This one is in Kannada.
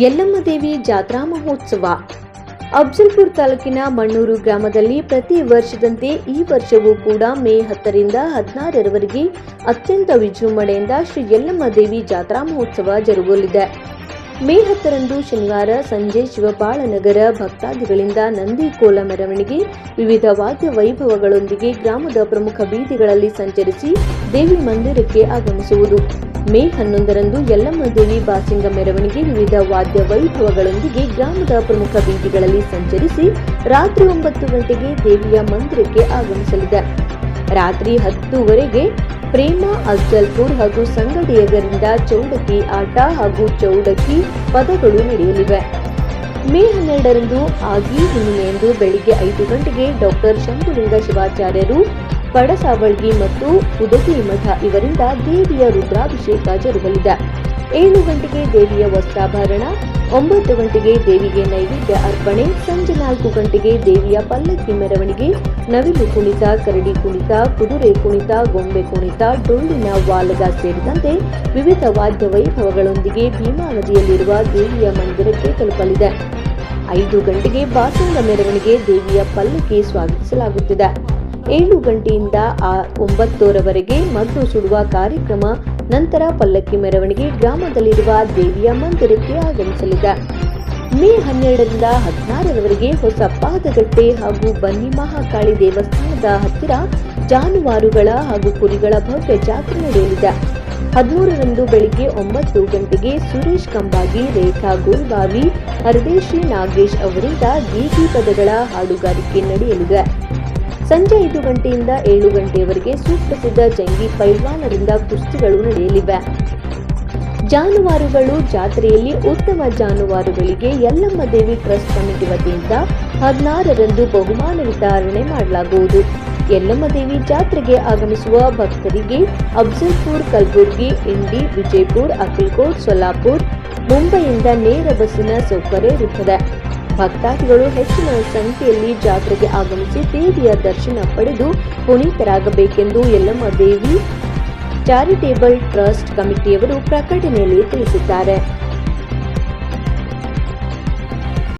ಯಲ್ಲಮ್ಮ ದೇವಿ ಜಾತ್ರಾ ಮಹೋತ್ಸವ. ಅಫ್ಜಲ್ಪುರ್ ತಾಲೂಕಿನ ಮಣ್ಣೂರು ಗ್ರಾಮದಲ್ಲಿ ಪ್ರತಿ ವರ್ಷದಂತೆ ಈ ವರ್ಷವೂ ಕೂಡ ಮೇ ಹತ್ತರಿಂದ ಹದಿನಾರರವರೆಗೆ ಅತ್ಯಂತ ವಿಜೃಂಭಣೆಯಿಂದ ಶ್ರೀ ಯಲ್ಲಮ್ಮ ದೇವಿ ಜಾತ್ರಾ ಮಹೋತ್ಸವ ಜರುಗಲಿದೆ. ಮೇ ಹತ್ತರಂದು ಶನಿವಾರ ಸಂಜೆ ಶಿವಪಾಳನಗರ ಭಕ್ತಾದಿಗಳಿಂದ ನಂದಿ ಕೋಲ ಮೆರವಣಿಗೆ ವಿವಿಧ ವಾದ್ಯ ವೈಭವಗಳೊಂದಿಗೆ ಗ್ರಾಮದ ಪ್ರಮುಖ ಬೀದಿಗಳಲ್ಲಿ ಸಂಚರಿಸಿ ದೇವಿ ಮಂದಿರಕ್ಕೆ ಆಗಮಿಸುವುದು. ಮೇ ಹನ್ನೊಂದರಂದು ಯಲ್ಲಮ್ಮ ದೇವಿ ಬಾಸಿಂಗ ಮೆರವಣಿಗೆ ವಿವಿಧ ವಾದ್ಯ ವೈಭವಗಳೊಂದಿಗೆ ಗ್ರಾಮದ ಪ್ರಮುಖ ಬೀದಿಗಳಲ್ಲಿ ಸಂಚರಿಸಿ ರಾತ್ರಿ ಒಂಬತ್ತು ಗಂಟೆಗೆ ದೇವಿಯ ಮಂದಿರಕ್ಕೆ ಆಗಮಿಸಲಿದೆ. ರಾತ್ರಿ ಹತ್ತುವರೆಗೆ ಪ್ರೇಮ ಅಫ್ಜಲ್ಪುರ್ ಹಾಗೂ ಸಂಗಡಿಯಗರಿಂದ ಚೌಡಕಿ ಆಟ ಹಾಗೂ ಚೌಡಕಿ ಪದಗಳು ನಡೆಯಲಿವೆ. ಮೇ ಹನ್ನೆರಡರಂದು ಆಗಿ ಹುಣ್ಣಿಮೆಯಂದು ಬೆಳಿಗ್ಗೆ ಐದು ಗಂಟೆಗೆ ಡಾಕ್ಟರ್ ಶಂಭುಲಿಂಗ ಶಿವಾಚಾರ್ಯರು ಪಡಸಾವಳ್ಗಿ ಮತ್ತು ಉದಗಿ ಮಠ ಇವರಿಂದ ದೇವಿಯ ರುದ್ರಾಭಿಷೇಕ ಜರುಗಲಿದೆ. ಏಳು ಗಂಟೆಗೆ ದೇವಿಯ ವಸ್ತ್ರಾಭರಣ, ಒಂಬತ್ತು ಗಂಟೆಗೆ ದೇವಿಗೆ ನೈವೇದ್ಯ ಅರ್ಪಣೆ, ಸಂಜೆ ನಾಲ್ಕು ಗಂಟೆಗೆ ದೇವಿಯ ಪಲ್ಲಕ್ಕಿ ಮೆರವಣಿಗೆ, ನವಿಲು ಕುಣಿತ, ಕರಡಿ ಕುಣಿತ, ಕುದುರೆ ಕುಣಿತ, ಗೊಂಬೆ ಕುಣಿತ, ಡೊಳ್ಳಿನ ವಾಲದ ಸೇರಿದಂತೆ ವಿವಿಧ ವಾದ್ಯ ವೈಭವಗಳೊಂದಿಗೆ ಭೀಮಾ ನದಿಯಲ್ಲಿರುವ ದೇವಿಯ ಮಂದಿರಕ್ಕೆ ತಲುಪಲಿದೆ. ಐದು ಗಂಟೆಗೆ ಬಾಸಂಗ ಮೆರವಣಿಗೆ ದೇವಿಯ ಪಲ್ಲಕ್ಕಿ ಸ್ವಾಗತಿಸಲಾಗುತ್ತಿದೆ. ಏಳು ಗಂಟೆಯಿಂದ ಆ ಒಂಬತ್ತರವರೆಗೆ ಮದ್ದು ಸುಡುವ ಕಾರ್ಯಕ್ರಮ ನಂತರ ಪಲ್ಲಕ್ಕಿ ಮೆರವಣಿಗೆ ಗ್ರಾಮದಲ್ಲಿರುವ ದೇವಿಯ ಮಂದಿರಕ್ಕೆ ಆಗಮಿಸಲಿದೆ. ಮೇ ಹನ್ನೆರಡರಿಂದ ಹದಿನಾರರವರೆಗೆ ಹೊಸ ಪಾದಗಟ್ಟೆ ಹಾಗೂ ಬನ್ನಿ ಮಹಾಕಾಳಿ ದೇವಸ್ಥಾನದ ಹತ್ತಿರ ಜಾನುವಾರುಗಳ ಹಾಗೂ ಕುರಿಗಳ ಭವ್ಯ ಜಾತ್ರೆ ನಡೆಯಲಿದೆ. ಹದಿಮೂರರಂದು ಬೆಳಿಗ್ಗೆ ಒಂಬತ್ತು ಗಂಟೆಗೆ ಸುರೇಶ್ ಕಂಬಾಗಿ, ರೇಖಾ ಗೋಲ್ಬಾವಿ ಹರದೇಶಿ ನಾಗೇಶ್ ಅವರಿಂದ ಗೀತಿ ಪದಗಳ ಹಾಡುಗಾರಿಕೆ ನಡೆಯಲಿದೆ. ಸಂಜೆ ಐದು ಗಂಟೆಯಿಂದ ಏಳು ಗಂಟೆಯವರೆಗೆ ಸುಪ್ರಸಿದ್ಧ ಜಂಗಿ ಪೈಲ್ವಾನರಿಂದ ಕುಸ್ತಿಗಳು ನಡೆಯಲಿವೆ. ಜಾನುವಾರುಗಳು ಜಾತ್ರೆಯಲ್ಲಿ ಉತ್ತಮ ಜಾನುವಾರುಗಳಿಗೆ ಯಲ್ಲಮ್ಮ ದೇವಿ ಟ್ರಸ್ಟ್ ಕಮಿಟಿ ವತಿಯಿಂದ ಹದಿನಾರರಂದು ಬಹುಮಾನ ವಿತರಣೆ ಮಾಡಲಾಗುವುದು. ಯಲ್ಲಮ್ಮ ದೇವಿ ಜಾತ್ರೆಗೆ ಆಗಮಿಸುವ ಭಕ್ತರಿಗೆ ಅಫ್ಜಲ್ಪುರ್, ಕಲಬುರ್ಗಿ, ಇಂಡಿ, ವಿಜಯಪುರ್ ಅಖಿಲ್ಕೋಟ್ ಸೊಲ್ಲಾಪುರ್, ಮುಂಬೈಯಿಂದ ನೇರ ಬಸ್ಸಿನ ಸೌಕರ್ಯ ಇರುತ್ತದೆ. ಭಕ್ತಾದಿಗಳು ಹೆಚ್ಚಿನ ಸಂಖ್ಯೆಯಲ್ಲಿ ಜಾತ್ರೆಗೆ ಆಗಮಿಸಿ ದೇವಿಯ ದರ್ಶನ ಪಡೆದು ಪುನೀತರಾಗಬೇಕೆಂದು ಯಲ್ಲಮ್ಮ ದೇವಿ ಚಾರಿಟೇಬಲ್ ಟ್ರಸ್ಟ್ ಕಮಿಟಿಯವರು ಪ್ರಕಟಣೆಯಲ್ಲಿ ತಿಳಿಸಿದ್ದಾರೆ.